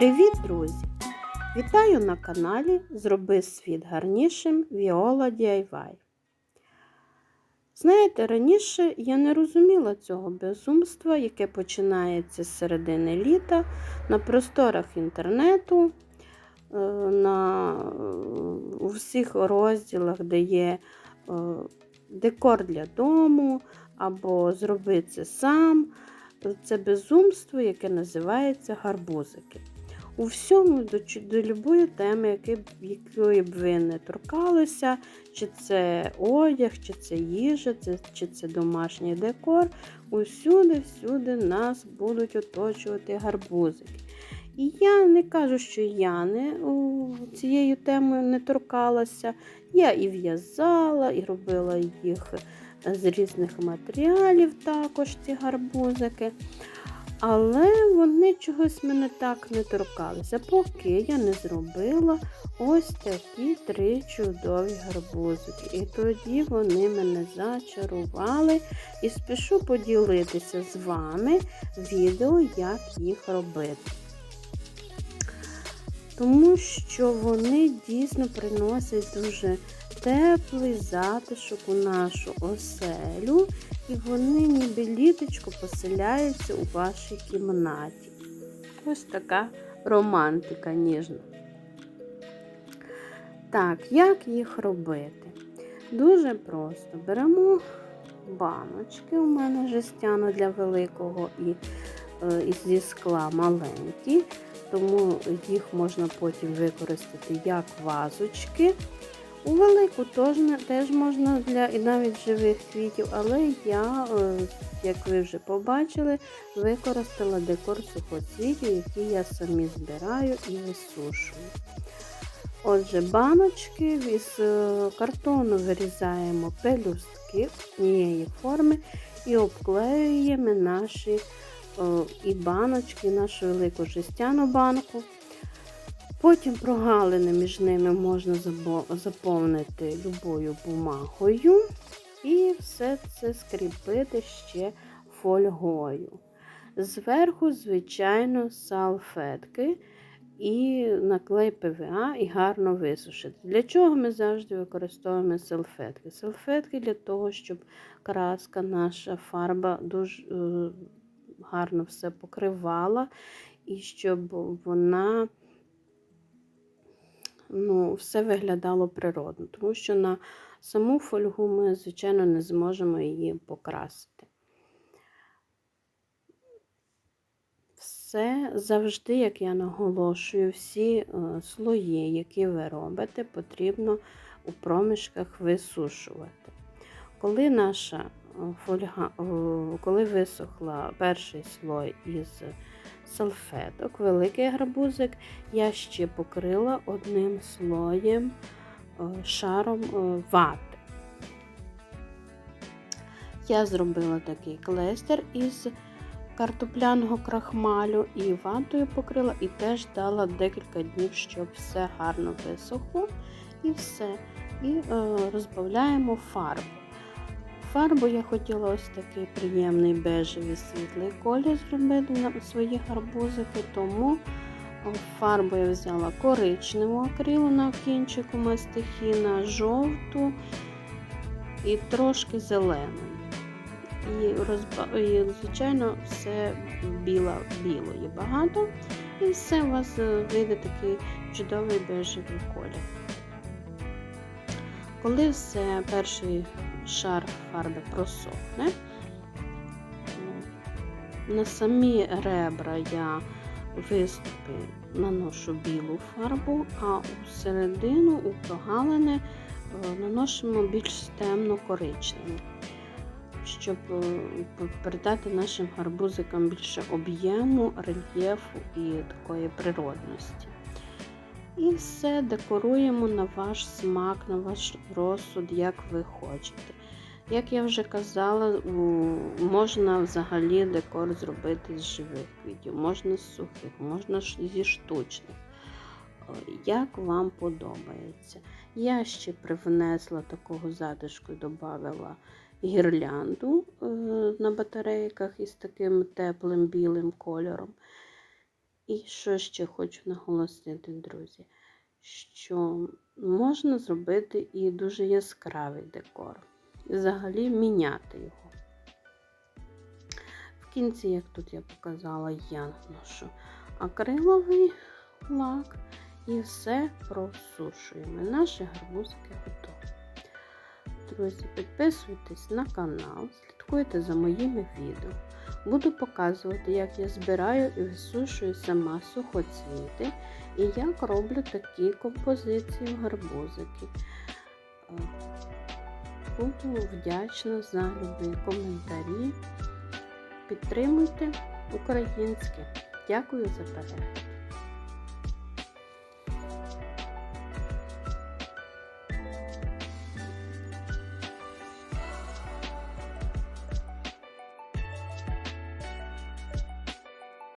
Привіт, друзі! Вітаю на каналі Зроби світ гарнішим Віола DIY. Знаєте, раніше я не розуміла цього безумства, яке починається з середини літа на просторах інтернету, е, на, у всіх розділах, де є е, декор для дому або зроби це сам. Це безумство, яке називається гарбузики. У всьому до, до любої теми, якої б ви не торкалися, чи це одяг, чи це їжа, чи це домашній декор, усюди, всюди нас будуть оточувати гарбузики. І я не кажу, що я не цією темою не торкалася. Я і в'язала, і робила їх з різних матеріалів також ці гарбузики. Але вони чогось мене так не торкалися, поки я не зробила ось такі три чудові гарбузики. І тоді вони мене зачарували і спішу поділитися з вами відео, як їх робити. Тому що вони дійсно приносять дуже теплий затишок у нашу оселю, і вони ніби літочко поселяються у вашій кімнаті. Ось така романтика ніжна. Так, як їх робити? Дуже просто беремо баночки, у мене жестяно для великого і, е, і зі скла маленькі, тому їх можна потім використати як вазочки. У велику теж, можна для і навіть живих квітів, але я, е, як ви вже побачили, використала декор сухоцвітів, які я самі збираю і висушую. Отже, баночки із е, картону вирізаємо пелюстки однієї форми і обклеюємо наші і баночки, нашу велику жестяну банку. Потім прогалини між ними можна заповнити любою бумагою і все це скріпити ще фольгою. Зверху, звичайно, салфетки і наклей ПВА і гарно висушити. Для чого ми завжди використовуємо салфетки? Салфетки для того, щоб краска, наша фарба дуже е, гарно все покривала, і щоб вона ну, все виглядало природно, тому що на саму фольгу ми, звичайно, не зможемо її покрасити. Все завжди, як я наголошую, всі е, слої, які ви робите, потрібно у проміжках висушувати. Коли наша фольга, коли висохла перший слой із салфеток, великий гарбузик я ще покрила одним слоєм шаром вати. Я зробила такий клейстер із картопляного крахмалю і ватою покрила, і теж дала декілька днів, щоб все гарно висохло. І все. І е, розбавляємо фарбу. Фарбу я хотіла ось такий приємний бежевий світлий колір зробити на свої гарбузики, тому фарбу я взяла коричневу акрилу на кінчику мастихіна, жовту і трошки зелену. І, розба... і звичайно, все біло, білої багато. І все у вас е, вийде такий чудовий бежевий колір. Коли все перший шар фарби просохне. На самі ребра я виступи наношу білу фарбу, а у середину, у прогалини е, наносимо більш темно коричневу, щоб е, передати нашим гарбузикам більше об'єму, рельєфу і такої природності. І все декоруємо на ваш смак, на ваш розсуд, як ви хочете. Як я вже казала, можна взагалі декор зробити з живих квітів, можна з сухих, можна зі штучних. Як вам подобається. Я ще привнесла такого затишку додала гірлянду е, на батарейках із таким теплим білим кольором. І що ще хочу наголосити, друзі, що можна зробити і дуже яскравий декор. І взагалі міняти його. В кінці, як тут я показала, я наношу акриловий лак і все просушуємо. Наші гарбузики готові. Друзі, підписуйтесь на канал, слідкуйте за моїми відео. Буду показувати, як я збираю і висушую сама сухоцвіти і як роблю такі композиції гарбузики. Е, Буду вдячна за любі коментарі. Підтримуйте українське. Дякую за перегляд.